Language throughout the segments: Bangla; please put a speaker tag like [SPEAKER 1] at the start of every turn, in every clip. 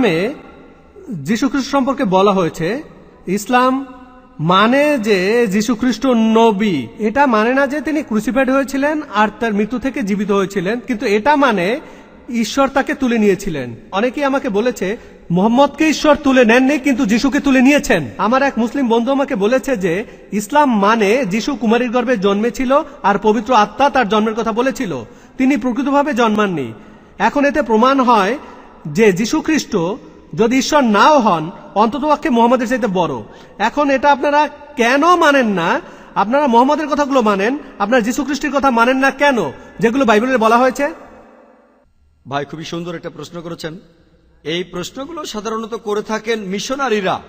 [SPEAKER 1] ইসলামে যীশু খ্রিস্ট সম্পর্কে বলা হয়েছে, ইসলাম মানে যে যীশু খ্রিস্ট নবী। এটা মানে না যে তিনি ক্রুসিফাইড হয়েছিলেন আর তার মৃত্যু থেকে জীবিত হয়েছিলেন, কিন্তু এটা মানে ঈশ্বর তাকে তুলে নিয়েছিলেন। অনেকেই আমাকে বলেছে, মোহাম্মদকে ঈশ্বর তুলে নেননি, কিন্তু যিশুকে তুলে নিয়েছেন। আমার এক মুসলিম বন্ধু আমাকে বলেছে যে, ইসলাম মানে যিশু কুমারীর গর্ভে জন্মেছিল আর পবিত্র আত্মা তার জন্মের কথা বলেছিল। তিনি প্রকৃতভাবে জন্মাননি। এখন এতে প্রমাণ হয় যে যীশু খ্রিস্ট যদি ঈশ্বর নাও হন, অন্তত অন্ততপক্ষে মোহাম্মদের চাইতে বড়। এখন এটা আপনারা কেন মানেন না? আপনারা মোহাম্মদের কথাগুলো মানেন, আপনারা যীশু খ্রিস্টের কথা মানেন না কেন, যেগুলো বাইবেলে বলা হয়েছে?
[SPEAKER 2] ভাই, খুবই সুন্দর একটা প্রশ্ন করেছেন। এই প্রশ্নগুলো সাধারণত করে থাকেন মিশনারিরা,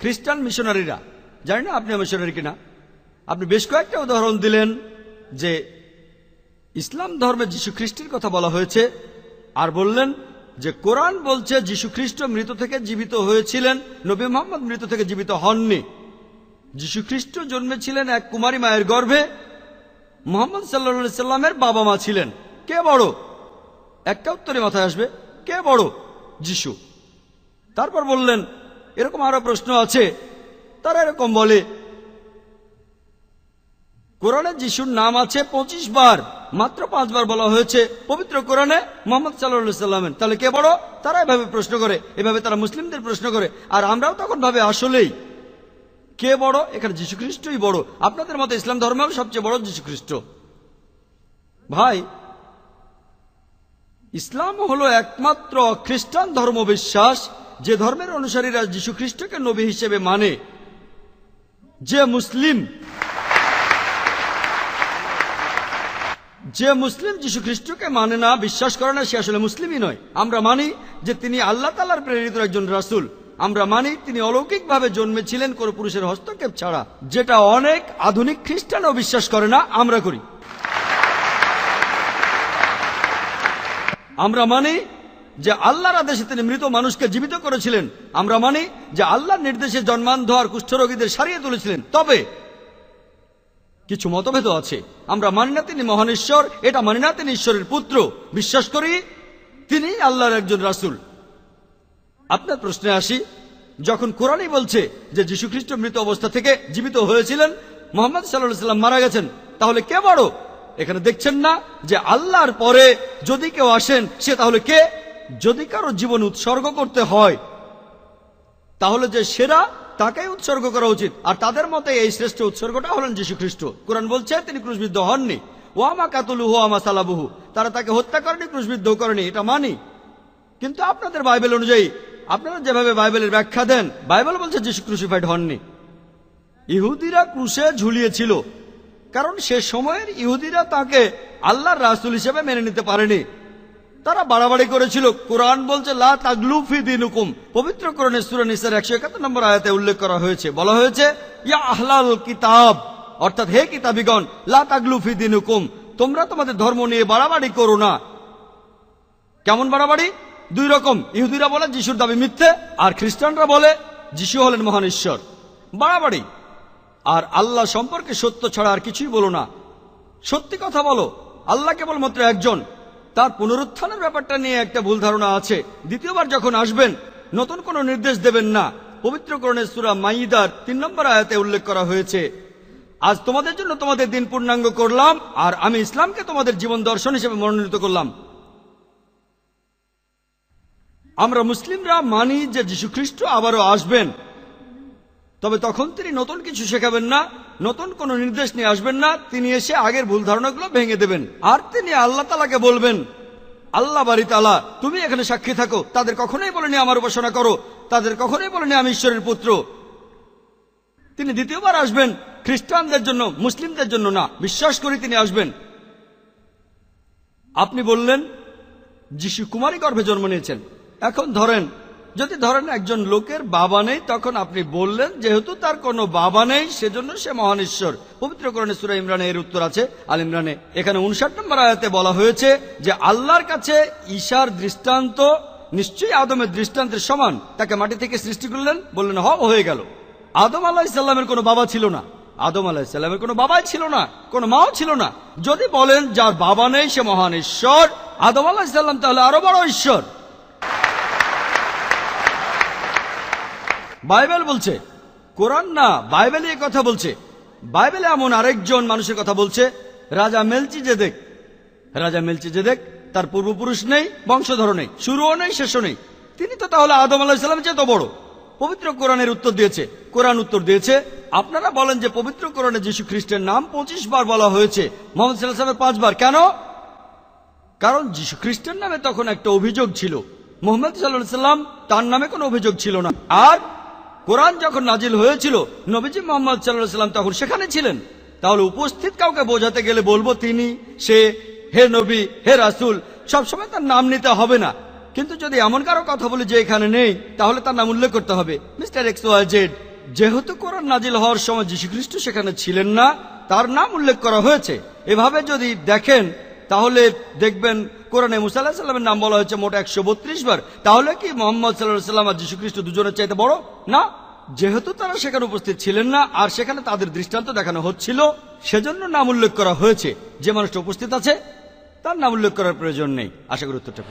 [SPEAKER 2] খ্রিস্টান মিশনারিরা। জানি না আপনি মিশনারি কিনা। আপনি বেশ কয়েকটা উদাহরণ দিলেন যে ইসলাম ধর্মে যীশু খ্রিস্টের কথা বলা হয়েছে আর বললেন যে কোরআন বলছে খ্রিস্ট মৃত থেকে জীবিত হয়েছিলেন, নবী মোহাম্মদ মৃত থেকে জীবিত হননি। খ্রিস্ট জন্মেছিলেন এক কুমারী মায়ের গর্ভে, মোহাম্মদ সাল্লা সাল্লামের বাবা মা ছিলেন। কে বড়? একটা উত্তরে মাথায় আসবে, কে বড়? যিশু। তারপর বললেন, এরকম আরও প্রশ্ন আছে। তারা এরকম বলে, কোরআনে যিশুর নাম আছে পঁচিশ বার। মাত্র পাঁচবার বলা হয়েছে, পবিত্র কোরআনে মোহাম্মদ সাল্লাহ সাল্লামের তাহলে কে বড়? তারা এভাবে প্রশ্ন করে, এভাবে তারা মুসলিমদের প্রশ্ন করে। আর আমরাও তখন ভাবে আসলেই। কে বড়? এখানে যীশু খ্রিস্টই বড়। আপনাদের মতে ইসলাম ধর্মেও সবচেয়ে বড় যীশু খ্রিস্ট ভাই, ইসলাম হলো একমাত্র খ্রিস্টান ধর্ম বিশ্বাস যে ধর্মের অনুসারীরা যীশু খ্রিস্টকে নবী হিসেবে মানে। যে মুসলিম যে মুসলিম যীশু খ্রিস্টকে মানে না, বিশ্বাস করে না, সে আসলে মুসলিমই নয়। আমরা মানি যে তিনি আল্লাহ তালার প্রেরিত একজন রাসুল। আমরা মানি তিনি অলৌকিকভাবে জন্মেছিলেন কোন পুরুষের হস্তক্ষেপ ছাড়া। যেটা অনেক আধুনিক খ্রিস্টানও বিশ্বাস করে না, আমরা করি। আমরা মানি যে আল্লাহর আদেশে তিনি মৃত মানুষকে জীবিত করেছিলেন। আমরা মানি যে আল্লাহর নির্দেশে জন্মান্ধ আর কুষ্ঠরোগীদের সারিয়ে তুলেছিলেন। তবে কিছু মতভেদ আছে। আমরা মানি না তিনি মহান ঈশ্বর, এটা মানি না তিনি ঈশ্বরের পুত্র। বিশ্বাস করি, তিনি আল্লাহর একজন রাসুল। আপনার প্রশ্নে আসি, যখন কোরআনই বলছে যে যীশু খ্রিস্ট মৃত অবস্থা থেকে জীবিত হয়েছিলেন, মোহাম্মদ সাল্লাহ সাল্লাম মারা গেছেন, তাহলে কে বড়? এখানে দেখছেন না যে আল্লাহর পরে যদি কেউ আসেন, সে তাহলে কে? যদি কারও জীবন উৎসর্গ করতে হয়, তাহলে যে সেরা তাকেই উৎসর্গ করা উচিত। আর তাদের মতে এই শ্রেষ্ঠ উৎসর্গটা হলেন যীশু খ্রিস্ট কোরআন বলছে, তিনি ক্রুশবিদ্ধ হননি। ও আমা কাতুলু আমা সালাবুহু। তারা তাকে হত্যা করেনি ক্রুশবিদ্ধ করেনি, এটা মানি। কিন্তু আপনাদের বাইবেল অনুযায়ী, আপনারা যেভাবে বাইবেলের ব্যাখ্যা দেন, বাইবেল বলছে যীশু ক্রুশিফাইড হননি। ইহুদিরা ক্রুশে ঝুলিয়েছিল, কারণ সে সময়ের ইহুদিরা তাকে আল্লাহর রাসুল হিসেবে মেনে নিতে পারেনি। তারা বাড়াবাড়ি করেছিল। কোরআন বলছে, লা তাগলুফি দিনুকুম। পবিত্র কোরআনে সূরা নিসার 171 নম্বর আয়াতে উল্লেখ করা হয়েছে। বলা হয়েছে, ইয়া আহলাল কিতাব। অর্থাৎ, হে কিতাবিগণ, লা তাগলুফি দিনুকুম। তোমরা তোমাদের ধর্ম নিয়ে বাড়াবাড়ি করো না। কেমন বাড়াবাড়ি? দুই রকম। ইহুদিরা বলে, যিশুর দাবি মিথ্যে। আর খ্রিস্টানরা বলে, যিশু হলেন মহান ঈশ্বর। বাড়াবাড়ি। আর আল্লাহ সম্পর্কে সত্য ছাড়া আর কিছুই বলো না। সত্যি কথা বলো আল্লাহ কেবলমাত্র একজন। তার পুনরুত্থানের ব্যাপারটা নিয়ে একটা ভুল ধারণা আছে। দ্বিতীয়বার যখন আসবেন, নতুন কোনো নির্দেশ দেবেন না। পবিত্রকরণের সুরা মাইদার তিন নম্বর আয়াতে উল্লেখ করা হয়েছে, আজ তোমাদের জন্য তোমাদের দিন পূর্ণাঙ্গ করলাম, আর আমি ইসলামকে তোমাদের জীবন দর্শন হিসেবে মনোনীত করলাম। আমরা মুসলিমরা মানি যে যীশুখ্রিস্ট আবারও আসবেন, তবে তখন তিনি নতুন কিছু শেখাবেন না। নতুন কোন নির্দেশ নিয়ে আসবেন না, তিনি এসে আগের ভুল ধারণাগুলো ভেঙে দেবেন। আর তিনি আল্লাহ তালাকে বলবেন, আল্লাহ বাড়ি তালা তুমি এখানে সাক্ষী থাকো। তাদের কখনোই বলেনি আমার উপাসনা করো। তাদের কখনোই বলেনি আমি ঈশ্বরের পুত্র। তিনি দ্বিতীয়বার আসবেন, খ্রিস্টানদের জন্য, মুসলিমদের জন্য না, বিশ্বাস করি তিনি আসবেন। আপনি বললেন, যিশু কুমারী গর্ভে জন্ম নিয়েছেন। এখন ধরেন যদি ধরেন একজন লোকের বাবা নেই, তখন আপনি বললেন, যেহেতু তার কোনো বাবা নেই, সেজন্য সে মহান ঈশ্বর। পবিত্র করণে সুরা ইমরানে এর উত্তর আছে, আল ইমরানে। এখানে উনষাট নম্বর আয়াতে বলা হয়েছে যে, আল্লাহর কাছে ঈশার দৃষ্টান্ত নিশ্চয়ই আদমের দৃষ্টান্তের সমান। তাকে মাটি থেকে সৃষ্টি করলেন, বললেন হ হয়ে গেল। আদম আল্লাহ ইসাল্লামের কোনো বাবা ছিল না। আদম আলাহ ইসলামের কোনো বাবাই ছিল না, কোনো মাও ছিল না। যদি বলেন, যার বাবা নেই, সে মহান ঈশ্বর। আদম আল্লাহ ইসলাম তাহলে আরও বড় ঈশ্বর। বাইবেল বলছে, কোরআন না বাইবেলে কথা বলছে। বাইবেলে এমন আরেকজন মানুষের কথা বলছে, রাজা মেলচি জেদেক রাজা মেলচি জেদেক তার পূর্বপুরুষ নেই বংশধর নেই, শুরুও নেই, শেষও নেই। তিনি তো তাহলে আদম আলাহিসাল্লাম চেয়ে তো বড়। পবিত্র কোরআনের উত্তর দিয়েছে। কোরআন উত্তর দিয়েছে, আপনারা বলেন যে পবিত্র কোরআনে যীশু খ্রিস্টের নাম পঁচিশ বার বলা হয়েছে, মোহাম্মদ সাল্লাহ সাল্লামের পাঁচবার কেন? কারণ যীশু খ্রিস্টের নামে তখন একটা অভিযোগ ছিল। মোহাম্মদ সাল্লাহ সাল্লাম তার নামে কোনো অভিযোগ ছিল না। আর কোরআন যখন নাজিল হয়েছিল, নবীজি মোহাম্মদ সাল্লাহ সাল্লাম তখন সেখানে ছিলেন। তাহলে উপস্থিত কাউকে বোঝাতে গেলে বলব তিনি, সে, হে নবী, হে রাসুল, সবসময় তার নাম নিতে হবে না। কিন্তু যদি এমন কারও কথা বলি যে এখানে নেই, তাহলে তার নাম উল্লেখ করতে হবে। মিস্টার এক্স ওয়াই জেড, যেহেতু কোরআন নাজিল হওয়ার সময় যীশু খ্রিস্ট সেখানে ছিলেন না, তার নাম উল্লেখ করা হয়েছে। এভাবে যদি দেখেন, তাহলে দেখবেন কোরআনে মুসা আল্লাহ সাল্লামের নাম বলা হয়েছে মোট একশো বত্রিশ বার। তাহলে কি মোহাম্মদ সাল্লাহ সাল্লাম আর যীশু খ্রিস্ট দুজনের চাইতে বড়? না। যেহেতু তারা সেখানে উপস্থিত ছিলেন না, আর সেখানে তাদের দৃষ্টান্ত দেখানো হচ্ছিল, সেজন্য নাম উল্লেখ করা হয়েছে। যে মানুষটা উপস্থিত আছে, তার নাম উল্লেখ করার প্রয়োজন নেই। আশা করি উত্তরটা